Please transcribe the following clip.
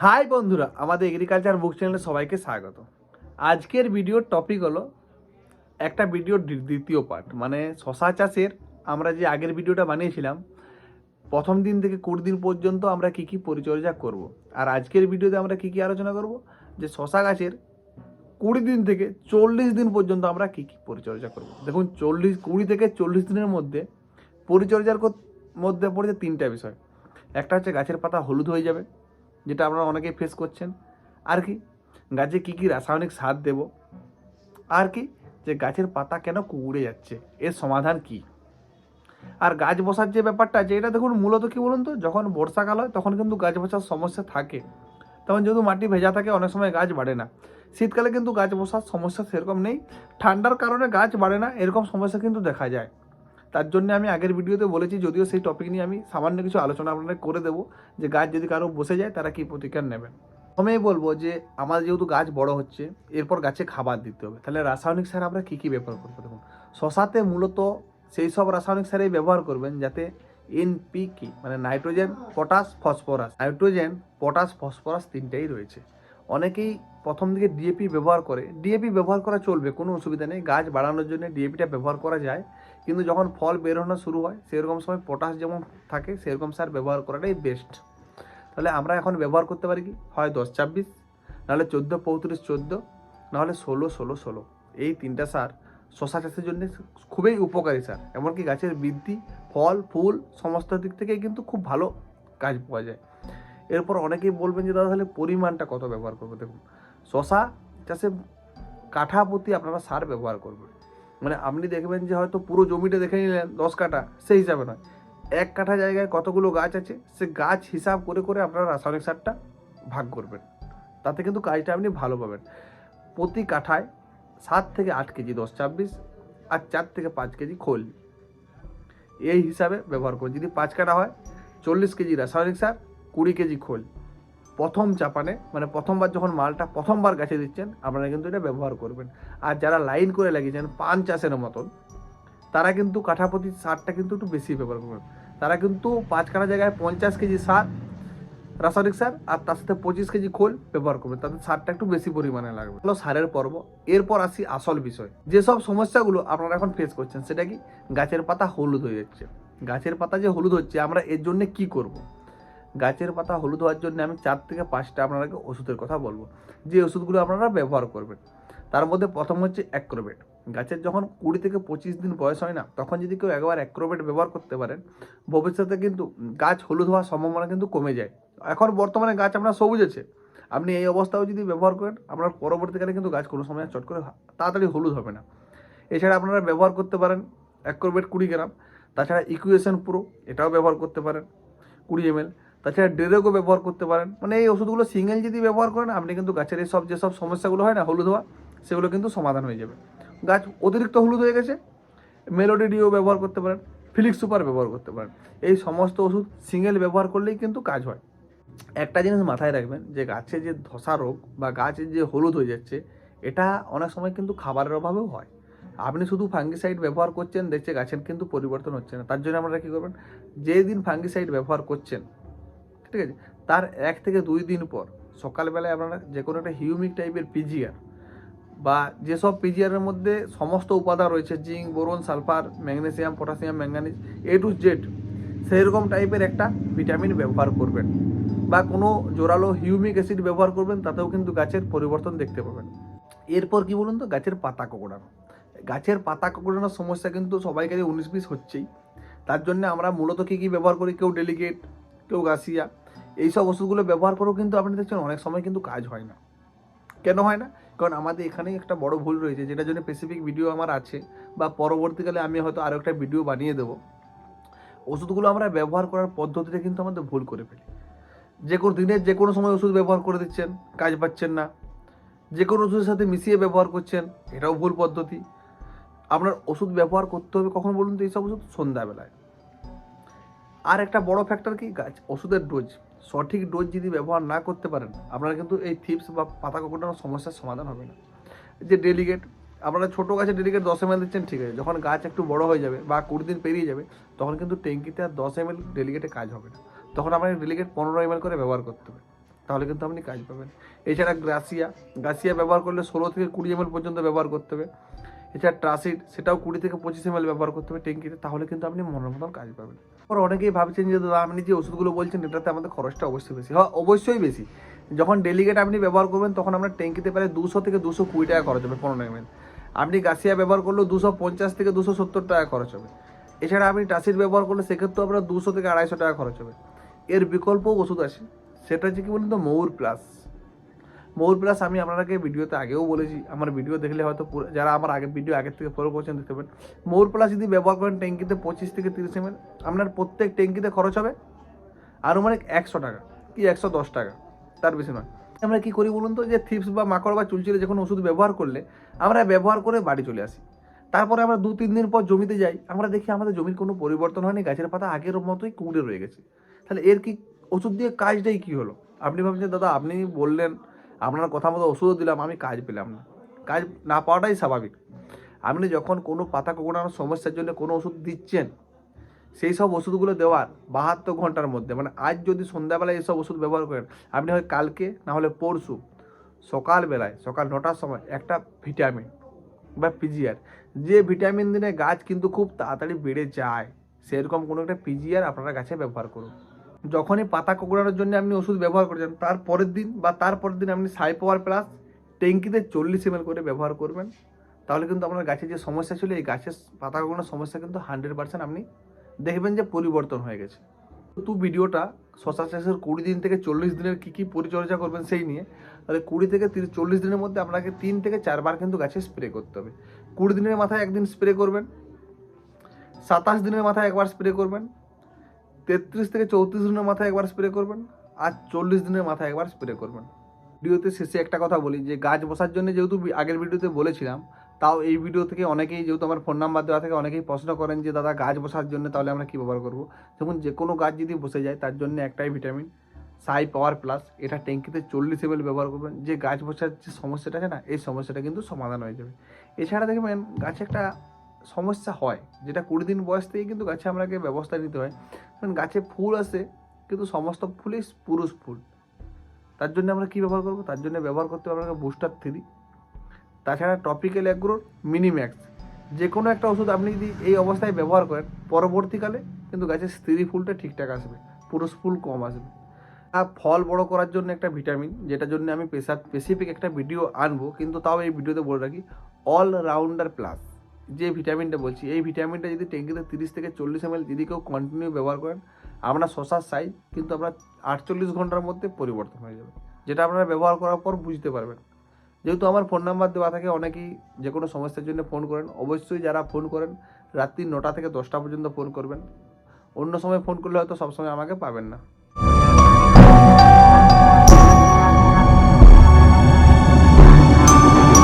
High বন্ধুরা, আমাদের agriculture বুক চ্যানেলে সবাইকে স্বাগত আজকের ভিডিওর টপিক হলো একটা ভিডিওর দ্বিতীয় পার্ট মানে শশা চাষের আমরা যে আগের ভিডিওটা বানিয়েছিলাম, প্রথম দিন থেকে কুড়ি দিন পর্যন্ত আমরা কি কি পরিচর্যা করব। আর আজকের ভিডিওতে আমরা কি কি আলোচনা করব, যে শশা গাছের কুড়ি দিন থেকে চল্লিশ দিন পর্যন্ত আমরা কি কি পরিচর্যা করব। দেখুন, চল্লিশ, কুড়ি থেকে চল্লিশ দিনের মধ্যে পরিচর্যার মধ্যে পড়েছে তিনটা বিষয় একটা হচ্ছে গাছের পাতা হলুদ হয়ে যাবে যেটা আপনারা অনেকেই ফেস করছেন। আর কি? গাছে কি কি রাসায়নিক সার দেব? আর কি? যে গাছের পাতা কেন কুড়ে যাচ্ছে? এর সমাধান কি? আর গাছ বসার যে ব্যাপারটা আছে, এটা দেখুন মূলত কি বলুন তো? যখন বর্ষাকাল হয়, তখন কিন্তু গাছ বসার সমস্যা থাকে। তখন যেহেতু মাটি ভেজা থাকে, অনেক সময় গাছ বাড়ে না। শীতকালে কিন্তু গাছ বসার সমস্যা সেরকম নেই। ঠান্ডার কারণে গাছ বাড়ে না, এরকম সমস্যা কিন্তু দেখা যায়। তার জন্য আমি আগের ভিডিওতে বলেছি, যদিও সেই টপিক নিয়ে আমি সামান্য কিছু আলোচনা আপনাদের করে দেবো, যে গাছ যদি কারও বসে যায়, তারা কি প্রতিকার নেবেন প্রথমেই বলব যে আমার যেহেতু গাছ বড় হচ্ছে, এরপর গাছে খাবার দিতে হবে। তাহলে রাসায়নিক সার আমরা কী কী ব্যবহার করব দেখুন? শশাতে মূলত সেই সব রাসায়নিক সারই ব্যবহার করবেন, যাতে এনপিকে মানে nitrogen, potash, phosphorus. Nitrogen, potash, phosphorus তিনটাই রয়েছে। অনেকেই প্রথম দিকে ডিএপি ব্যবহার করে। ডিএপি ব্যবহার করা চলবে, কোনো অসুবিধা নেই। গাছ বাড়ানোর জন্য ডিএপিটা ব্যবহার করা যায়। কিন্তু যখন ফল বেরোনো শুরু হয়, সেরকম সময় পটাশ যেমন থাকে, সেরকম সার ব্যবহার করাটাই বেস্ট তাহলে আমরা এখন ব্যবহার করতে পারি কি? হয় দশ ছাব্বিশ, নাহলে চোদ্দ, পঁয়ত্রিশ, চোদ্দ, নাহলে ষোলো ষোলো ষোলো। এই তিনটা সার শশা চাষের জন্য খুবই উপকারী সার। এমনকি গাছের বৃদ্ধি, ফল, ফুল সমস্ত দিক থেকেই কিন্তু খুব ভালো কাজ পাওয়া যায়। এরপর অনেকেই বলবেন যে, দাদা, তাহলে পরিমাণটা কত ব্যবহার করব? দেখুন, শশা চাষে কাঠা প্রতি আপনারা সার ব্যবহার করবেন। মানে আপনি দেখবেন যে হয়তো পুরো জমিটা দেখে নিলেন, দশ কাঠা, সেই হিসাবে নয়। এক কাঠা জায়গায় কতগুলো গাছ আছে, সে গাছ হিসাব করে করে আপনারা রাসায়নিক সারটা ভাগ করবেন। তাতে কিন্তু কাজটা আপনি ভালো পাবেন। প্রতি কাঠায় সাত থেকে আট কেজি দশ ছাব্বিশ আর চার থেকে পাঁচ কেজি খোল। এই হিসাবে ব্যবহার করুন যদি পাঁচ কাঠা হয়, চল্লিশ কেজি রাসায়নিক সার, কুড়ি কেজি খোল। প্রথম চাপানে মানে প্রথমবার যখন মালটা প্রথমবার গাছে দিচ্ছেন, আপনারা কিন্তু এটা ব্যবহার করবেন। আর যারা লাইন করে লাগিয়েছেন, পান চাষের মতন, তারা কিন্তু কাঠাপতি সারটা কিন্তু একটু বেশি ব্যবহার করবেন। তারা কিন্তু পাঁচ কাঠা জায়গায় পঞ্চাশ কেজি সার, রাসায়নিক সার, আর তার সাথে পঁচিশ কেজি খোল ব্যবহার করবেন। তাদের সারটা একটু বেশি পরিমাণে লাগবে। হলো সারের পর্ব। এরপর আসি আসল বিষয়। যেসব সমস্যাগুলো আপনারা এখন ফেস করছেন, সেটা কি? গাছের পাতা হলুদ হয়ে যাচ্ছে। গাছের পাতা যে হলুদ হচ্ছে, আমরা এর জন্য কি করব। গাছের পাতা হলুদ হওয়ার জন্য আমি চার থেকে পাঁচটা আপনাদেরকে ওষুধের কথা বলব। যে ওষুধগুলো আপনারা ব্যবহার করবেন। তার মধ্যে প্রথম হচ্ছে অ্যাক্রোবেট। গাছের যখন কুড়ি থেকে পঁচিশ দিন বয়স হয় না, তখন যদি কেউ একবার অ্যাক্রোবেট ব্যবহার করতে পারেন, ভবিষ্যতে কিন্তু গাছ হলুদ হওয়ার সম্ভাবনা কিন্তু কমে যায়। এখন বর্তমানে গাছ আপনার সবুজ আছে। আপনি এই অবস্থাও যদি ব্যবহার করেন, আপনার পরবর্তীকালে কিন্তু গাছ কোনো সময় চট করে তাড়াতাড়ি হলুদ হবে না। এছাড়া আপনারা ব্যবহার করতে পারেন অ্যাক্রোবেট কুড়ি গ্রাম। তাছাড়া ইকুয়েশন পুরো, এটাও ব্যবহার করতে পারেন। কুড়ি এমএল তাছাড়া ডেরেকও ব্যবহার করতে পারেন। মানে এই ওষুধগুলো সিঙ্গেল যদি ব্যবহার করেন, আপনি কিন্তু গাছের এই সব যেসব সমস্যাগুলো হয় না, হলুদ হওয়া, সেগুলো কিন্তু সমাধান হয়ে যাবে। গাছ অতিরিক্ত হলুদ হয়ে গেছে মেলোডি ডিও ব্যবহার করতে পারেন, ফিলিক্স সুপার ব্যবহার করতে পারেন। এই সমস্ত ওষুধ সিঙ্গেল ব্যবহার করলেই কিন্তু কাজ হয়। একটা জিনিস মাথায় রাখবেন, যে গাছে যে ধসা রোগ বা গাছের যে হলুদ হয়ে যাচ্ছে, এটা অনেক সময় কিন্তু খাবারের অভাবেও হয়। আপনি শুধু ফাঙ্গিসাইড ব্যবহার করছেন, দেখছে গাছের কিন্তু পরিবর্তন হচ্ছে না। তার জন্য আপনারা কী করবেন, যেদিন ফাঙ্গিসাইড ব্যবহার করছেন ঠিক আছে? তার এক থেকে দুই দিন পর, সকালবেলায় আপনারা যে কোনো একটা হিউমিক টাইপের পিজিআর বা যেসব পিজিআরের মধ্যে সমস্ত উপাদান রয়েছে zinc boron sulphur magnesium potassium manganese A to Z সেরকম টাইপের একটা ভিটামিন ব্যবহার করবেন বা কোনো জোরালো হিউমিক অ্যাসিড ব্যবহার করবেন, তাতেও কিন্তু গাছের পরিবর্তন দেখতে পাবেন। এরপর কি বলুন তো? গাছের পাতা কোকড়ানো। গাছের পাতা কোকড়ানোর সমস্যা কিন্তু সবাইকারই উনিশ বিশ হচ্ছেই। তার জন্য আমরা মূলত কী কী ব্যবহার করি? কেউ ডেলিগেট কেউ গাছিয়া। এইসব ওষুধগুলো ব্যবহার করেও কিন্তু আপনি দেখছেন অনেক সময় কিন্তু কাজ হয় না। কেন হয় না? কারণ আমাদের এখানেই একটা বড় ভুল রয়েছে, যেটার জন্য স্পেসিফিক ভিডিও আমার আছে বা পরবর্তীকালে আমি হয়তো আরও একটা ভিডিও বানিয়ে দেবো। ওষুধগুলো আমরা ব্যবহার করার পদ্ধতিটা কিন্তু আমাদের ভুল করে ফেলি। যে কোনো দিনের যে কোনো সময় ওষুধ ব্যবহার করে দিচ্ছেন, কাজ পাচ্ছেন না। যে কোনো ওষুধের সাথে মিশিয়ে ব্যবহার করছেন, এটাও ভুল পদ্ধতি। আপনার ওষুধ ব্যবহার করতে হবে কখন বলুন তো? এইসব ওষুধ সন্ধ্যাবেলায়। আর একটা বড় ফ্যাক্টর কি? গাছ, ওষুধের ডোজ সঠিক ডোজ যদি ব্যবহার না করতে পারেন, আপনারা কিন্তু এই থিপস বা পাতা কোকড়ানোর সমস্যার সমাধান হবে না। যে ডেলিগেট আপনারা ছোটো গাছে ডেলিগেট দশ এম দিচ্ছেন, ঠিক আছে। যখন গাছ একটু বড় হয়ে যাবে বা কুড়ি দিন পেরিয়ে যাবে, তখন কিন্তু ট্যাঙ্কিতে আর দশ এম ডেলিগেটে কাজ হবে না। তখন আপনাকে ডেলিগেট পনেরো এম করে ব্যবহার করতে হবে। তাহলে কিন্তু আপনি কাজ পাবেন। এছাড়া গ্রাসিয়া গ্রাসিয়া ব্যবহার করলে ষোলো থেকে কুড়ি এমএল পর্যন্ত ব্যবহার করতে হবে। এছাড়া ট্রাসিড সেটাও কুড়ি থেকে পঁচিশ এমএল ব্যবহার করতে হবে ট্যাঙ্কিতে। তাহলে কিন্তু আপনি মনের মতন কাজ পাবেন। আর অনেকেই ভাবছেন যে, দাদা, আপনি যে ওষুধগুলো বলছেন, এটাতে আমাদের খরচটা অবশ্যই বেশি। হ্যাঁ অবশ্যই বেশি। যখন ডেলিগেট আপনি ব্যবহার করবেন, তখন আপনার ট্যাঙ্কিতে প্রায় দুশো থেকে দুশো কুড়ি টাকা খরচ হবে, পনেরো এমএল আপনি গাছিয়া ব্যবহার করলেও দুশো পঞ্চাশ থেকে দুশো সত্তর টাকা খরচ হবে। এছাড়া আপনি টাসির ব্যবহার করলে সেক্ষেত্রেও আপনার দুশো থেকে আড়াইশো টাকা খরচ হবে। এর বিকল্প ওষুধ আছে। সেটা হচ্ছে কি বলুন তো, মৌর প্লাস। মৌর প্লাস আমি আপনাকে ভিডিওতে আগেও বলেছি, আমার ভিডিও দেখলে হয়তো যারা আমার আগের ভিডিও আগের থেকে ফলো করছেন দেখতে পাবেন। মৌর প্লাস যদি ব্যবহার করেন ট্যাঙ্কিতে পঁচিশ থেকে তিরিশ এমএল আপনার প্রত্যেক ট্যাঙ্কিতে খরচ হবে আনুমানিক একশো টাকা কি একশো দশ টাকা, তার বেশি নয়। আমরা কি করি বলুন তো, যে থিপস বা মাকড় বা চুলচিলে যখন ওষুধ ব্যবহার করলে আমরা ব্যবহার করে বাড়ি চলে আসি। তারপরে আমরা দু তিন দিন পর জমিতে যাই, আমরা দেখি আমাদের জমির কোনো পরিবর্তন হয়নি, গাছের পাতা আগের মতোই কুঁড়ে রয়ে গেছে। তাহলে এর কি ওষুধ দিয়ে কাজটাই কি হলো? আপনি ভাবছেন, দাদা, আপনি বললেন আপনার কথা মতো ওষুধও দিলাম, আমি কাজ পেলাম না। কাজ না পাওয়াটাই স্বাভাবিক। আপনি যখন কোনো পাতা কোকড়ানোর সমস্যার জন্য কোনো ওষুধ দিচ্ছেন, সেই সব ওষুধগুলো দেওয়ার বাহাত্তর ঘণ্টার মধ্যে মানে আজ যদি সন্ধ্যাবেলায় এইসব ওষুধ ব্যবহার করেন, আপনি হয় কালকে, না হলে পরশু, সকালবেলায়, সকাল নটার সময় একটা ভিটামিন বা পিজিআর। যে ভিটামিন দিনে গাছ কিন্তু খুব তাড়াতাড়ি বেড়ে যায়, সেরকম কোনো একটা পিজিআর আপনারা গাছে ব্যবহার করুন। যখনই পাতা কোকড়ানোর জন্য আপনি ওষুধ ব্যবহার করছেন, তার পরের দিন বা তার পরের দিন আপনি সাই পাওয়ার প্লাস ট্যাঙ্কিতে চল্লিশ এমএল করে ব্যবহার করবেন। তাহলে কিন্তু আপনার গাছের যে সমস্যা ছিল, এই গাছের পাতা কোকড়ানোর সমস্যা কিন্তু হান্ড্রেড পার্সেন্ট আপনি দেখবেন যে পরিবর্তন হয়ে গেছে। তো ভিডিওটা শশা চাষের কুড়ি দিন থেকে চল্লিশ দিনের কী কী পরিচর্যা করবেন সেই নিয়ে, তাহলে কুড়ি থেকে তিরিশ চল্লিশ দিনের মধ্যে আপনাকে তিন থেকে চারবার কিন্তু গাছে স্প্রে করতে হবে। কুড়ি দিনের মাথায় একদিন স্প্রে করবেন, সাতাশ দিনের মাথায় একবার স্প্রে করবেন তেত্রিশ থেকে চৌত্রিশ দিনের মাথায় একবার স্প্রে করবেন আর চল্লিশ দিনের মাথায় একবার স্প্রে করবেন। ভিডিওতে শেষে একটা কথা বলি, যে গাছ বসার জন্য যেহেতু আগের ভিডিওতে বলেছিলাম, তাও এই ভিডিও থেকে অনেকেই যেহেতু আমার ফোন নাম্বার দেওয়া থেকে, অনেকেই প্রশ্ন করেন যে, দাদা, গাছ বসার জন্য তাহলে আমরা কী ব্যবহার করব? যেমন যে কোনো গাছ যদি বসে যায়, তার জন্য একটাই ভিটামিন সাই পাওয়ার প্লাস এটা ট্যাঙ্কিতে চল্লিশ এমএল ব্যবহার করবেন। যে গাছ বসার যে সমস্যাটা আছে না, এই সমস্যাটা কিন্তু সমাধান হয়ে যাবে। এছাড়া দেখবেন, গাছে একটা সমস্যা হয়। যেটা কুড়ি দিন বয়স থেকে কিন্তু গাছে আমাকে ব্যবস্থা নিতে হয়। কারণ গাছে ফুল আসে, কিন্তু সমস্ত ফুলই পুরুষ ফুল। তার জন্য আমরা কী ব্যবহার করব? তার জন্য ব্যবহার করতে হবে আপনাকে বুস্টার থ্রি তাছাড়া টপিক্যাল অ্যাগ্রোর মিনিম্যাক্স যে কোনো একটা ওষুধ আপনি যদি এই অবস্থায় ব্যবহার করেন, পরবর্তীকালে কিন্তু গাছের স্ত্রী ফুলটা ঠিকঠাক আসবে, পুরুষ ফুল কম আসবে। আর ফল বড় করার জন্য একটা ভিটামিন যেটার জন্য আমি স্পেসিফিক একটা ভিডিও আনব, কিন্তু তাও এই ভিডিওতে বলে রাখি অলরাউন্ডার প্লাস যে ভিটামিনটা বলছি, এই ভিটামিনটা যদি ট্যাঙ্কিতে তিরিশ থেকে চল্লিশ এমএল যদি কেউ কন্টিনিউ ব্যবহার করেন আপনার শশার সাইজ কিন্তু আপনার আটচল্লিশ ঘণ্টার মধ্যে পরিবর্তন হয়ে যাবে। যেটা আপনারা ব্যবহার করার পর বুঝতে পারবেন। যেহেতু আমার ফোন নাম্বার দেওয়া থাকে, অনেকেই যে কোনো সমস্যার জন্য ফোন করেন। অবশ্যই যারা ফোন করেন, রাত্রি নটা থেকে দশটা পর্যন্ত ফোন করবেন। অন্য সময় ফোন করলে হয়তো সবসময় আমাকে পাবেন না।